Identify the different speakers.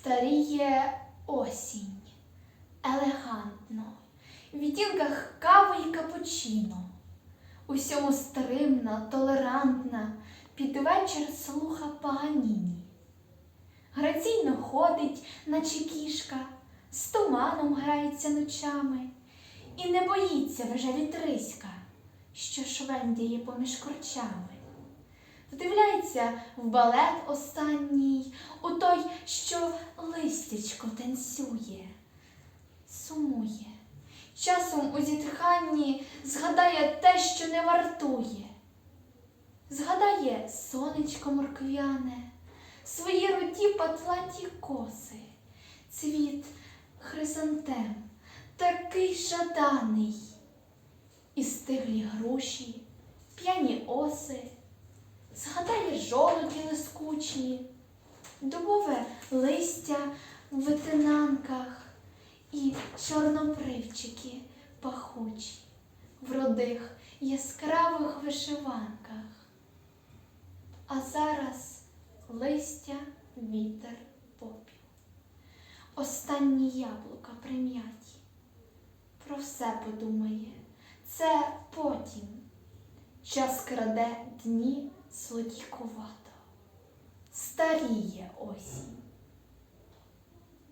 Speaker 1: Старіє осінь, елегантно, в відтінках кави й капучино, усьому стримна, толерантна, під вечір слуха Паганіні. Граційно ходить, наче кішка, з туманом грається ночами, і не боїться вже вітриська, що швендяє поміж корчами. Вдивляється в балет останній, у той, що листячко танцює, сумує. Часом у зітханні згадає те, що не вартує. Згадає сонечко морквяне, свої руді патлаті коси, цвіт хризантем, такий жаданий, і стиглі груші, п'яні оси. Згадає жолуді лискучі, дубове листя в витинанках і чорнобривчики пахучі в родих яскравих вишиванках. А зараз листя, вітер, попіл. Останні яблука прим'яті. Про все подумає, це потім. Час краде дні сладіковато, старіє осінь.